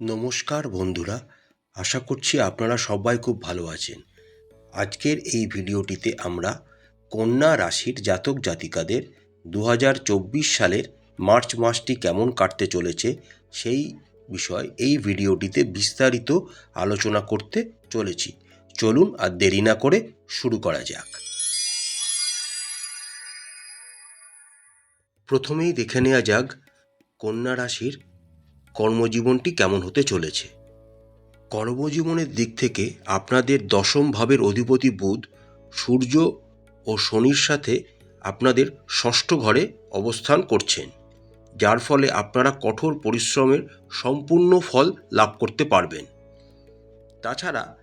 নমস্কার বন্ধুরা, আশা করছি আপনারা সবাই খুব ভালো আছেন। আজকের এই ভিডিওটিতে আমরা কন্যা রাশির জাতক জাতিকাদের দু হাজার চব্বিশ সালের মার্চ মাসটি কেমন কাটতে চলেছে সেই বিষয় এই ভিডিওটিতে বিস্তারিত আলোচনা করতে চলেছি। চলুন আর দেরি না করে শুরু করা যাক। প্রথমেই দেখে নেওয়া যাক কন্যা রাশির কর্মজীবনটি কেমন হতে চলেছে? কর্মজীবনের দিক থেকে আপনাদের দশম ভাবের অধিপতি বুধ, সূর্য ও শনির সাথে আপনাদের ষষ্ঠ ঘরে অবস্থান করছেন, যার ফলে আপনারা কঠোর পরিশ্রমের সম্পূর্ণ ফল লাভ করতে পারবেন। তাছাড়া,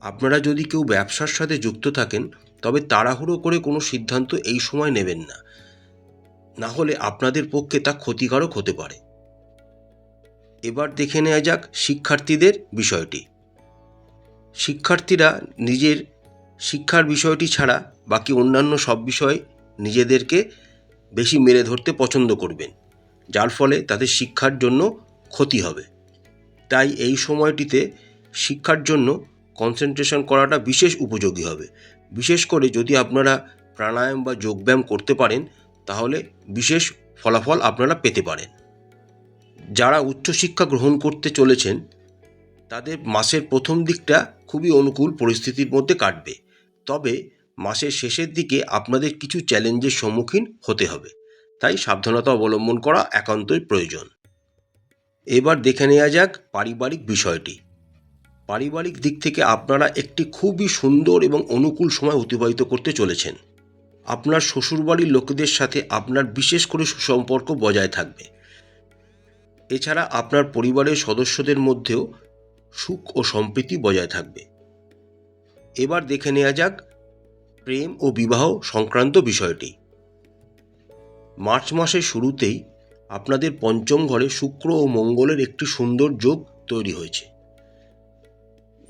আপনারা যদি কেউ ব্যবসার সাথে যুক্ত থাকেন, তবে তাড়াহুড়ো করে কোনো সিদ্ধান্ত এই সময় নেবেন না। না হলে আপনাদের পক্ষে তা ক্ষতিকারক হতে পারে। এবার দেখে নেওয়া যাক শিক্ষার্থীদের বিষয়টি। শিক্ষার্থীরা নিজের শিক্ষার বিষয়টি ছাড়া বাকি অন্যান্য সব বিষয় নিজেদেরকে বেশি মেরে ধরতে পছন্দ করবেন, যার ফলে তাদের শিক্ষার জন্য ক্ষতি হবে। তাই এই সময়টিতে শিক্ষার জন্য কনসেন্ট্রেশন করাটা বিশেষ উপযোগী হবে। বিশেষ করে যদি আপনারা প্রাণায়াম বা যোগব্যায়াম করতে পারেন, তাহলে বিশেষ ফলাফল আপনারা পেতে পারেন। যারা উচ্চশিক্ষা গ্রহণ করতে চলেছেন, তাদের মাসের প্রথম দিকটা খুবই অনুকূল পরিস্থিতির মধ্যে কাটবে। তবে মাসের শেষের দিকে আপনাদের কিছু চ্যালেঞ্জের সম্মুখীন হতে হবে। তাই সাবধানতা অবলম্বন করা একান্তই প্রয়োজন। এবার দেখে নেওয়া যাক পারিবারিক বিষয়টি। পারিবারিক দিক থেকে আপনারা একটি খুবই সুন্দর এবং অনুকূল সময় অতিবাহিত করতে চলেছেন। আপনার শ্বশুরবাড়ির লোকেদের সাথে আপনার বিশেষ করে সুসম্পর্ক বজায় থাকবে। এছাড়া আপনার পরিবারের সদস্যদের মধ্যেও সুখ ও সম্প্রীতি বজায় থাকবে। এবার দেখে নেওয়া যাক প্রেম ও বিবাহ সংক্রান্ত বিষয়টি। মার্চ মাসের শুরুতেই আপনাদের পঞ্চম ঘরে শুক্র ও মঙ্গলের একটি সুন্দর যোগ তৈরি হয়েছে।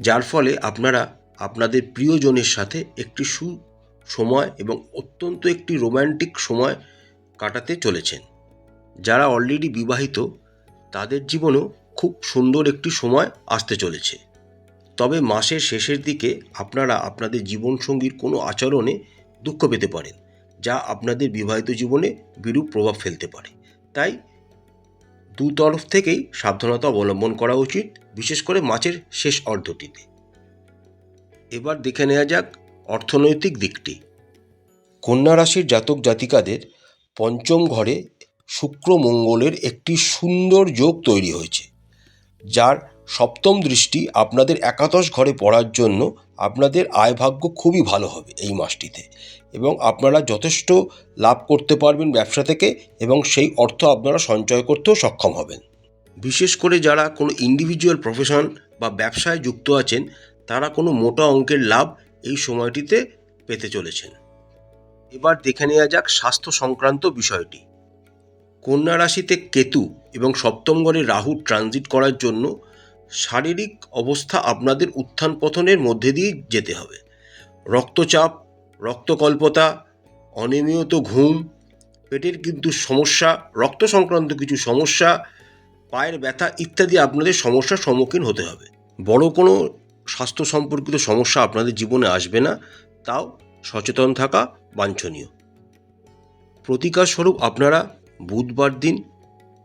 যার ফলে আপনারা আপনাদের প্রিয়জনের সাথে একটি সু, সময় এবং অত্যন্ত একটি রোম্যান্টিক সময় কাটাতে চলেছেন। যারা অলরেডি বিবাহিত তাদের জীবনেও খুব সুন্দর একটি সময় আসতে চলেছে। তবে মাসের শেষের দিকে আপনারা আপনাদের জীবনসঙ্গীর কোনো আচরণে দুঃখ পেতে পারেন, যা আপনাদের বিবাহিত জীবনে বিরূপ প্রভাব ফেলতে পারে। তাই দু তরফ থেকেই সাবধানতা অবলম্বন করা উচিত, বিশেষ করে মাছের শেষ অর্ধটিতে। এবার দেখে নেওয়া যাক অর্থনৈতিক দিকটি। কন্যা রাশির জাতক জাতিকাদের পঞ্চম ঘরে শুক্র মঙ্গলের একটি সুন্দর যোগ তৈরি হয়েছে, যার সপ্তম দৃষ্টি আপনাদের একাদশ ঘরে পড়ার জন্য আপনাদের আয়ভাগ্য খুবই ভালো হবে এই মাসটিতে এবং আপনারা যথেষ্ট লাভ করতে পারবেন ব্যবসা থেকে এবং সেই অর্থ আপনারা সঞ্চয় করতেও সক্ষম হবেন। বিশেষ করে যারা কোনো ইন্ডিভিজুয়াল প্রফেশন বা ব্যবসায় যুক্ত আছেন, তারা কোনো মোটা অঙ্কের লাভ এই সময়টিতে পেতে চলেছেন। এবার দেখে নেওয়া যাক স্বাস্থ্য সংক্রান্ত বিষয়টি। কন্যা রাশিতে কেতু এবং সপ্তম ঘরে রাহু ট্রানজিট করার জন্য শারীরিক অবস্থা আপনাদের উত্থান পতনের মধ্যে দিয়ে যেতে হবে। রক্তচাপ, রক্তকল্পতা, অনিয়মিত ঘুম, পেটের কিন্তু সমস্যা, রক্ত সংক্রান্ত কিছু সমস্যা, পায়ের ব্যথা ইত্যাদি আপনাদের সমস্যার সম্মুখীন হতে হবে। বড় কোনো স্বাস্থ্য সম্পর্কিত সমস্যা আপনাদের জীবনে আসবে না, তাও সচেতন থাকা বাঞ্ছনীয়। প্রতিকার স্বরূপ আপনারা বুধবার দিন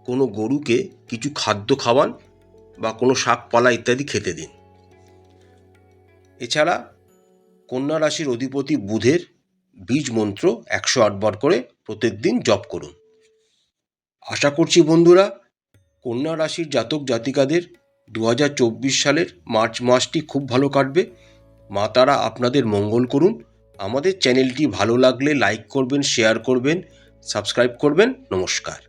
কোনো গরুকে কিছু খাদ্য খাওয়ান বা কোনো শাকপালা ইত্যাদি খেতে দিন। এছাড়া কন্যা রাশির অধিপতি বুধের বীজ মন্ত্র একশো আটবার করে প্রত্যেক দিন জপ করুন। আশা করছি বন্ধুরা, কন্যা রাশির জাতক জাতিকাদের দু হাজার চব্বিশ সালের মার্চ মাসটি খুব ভালো কাটবে। মা তারা আপনাদের মঙ্গল করুন। আমাদের চ্যানেলটি ভালো লাগলে লাইক করবেন, শেয়ার করবেন সাবস্ক্রাইব করবেন। নমস্কার।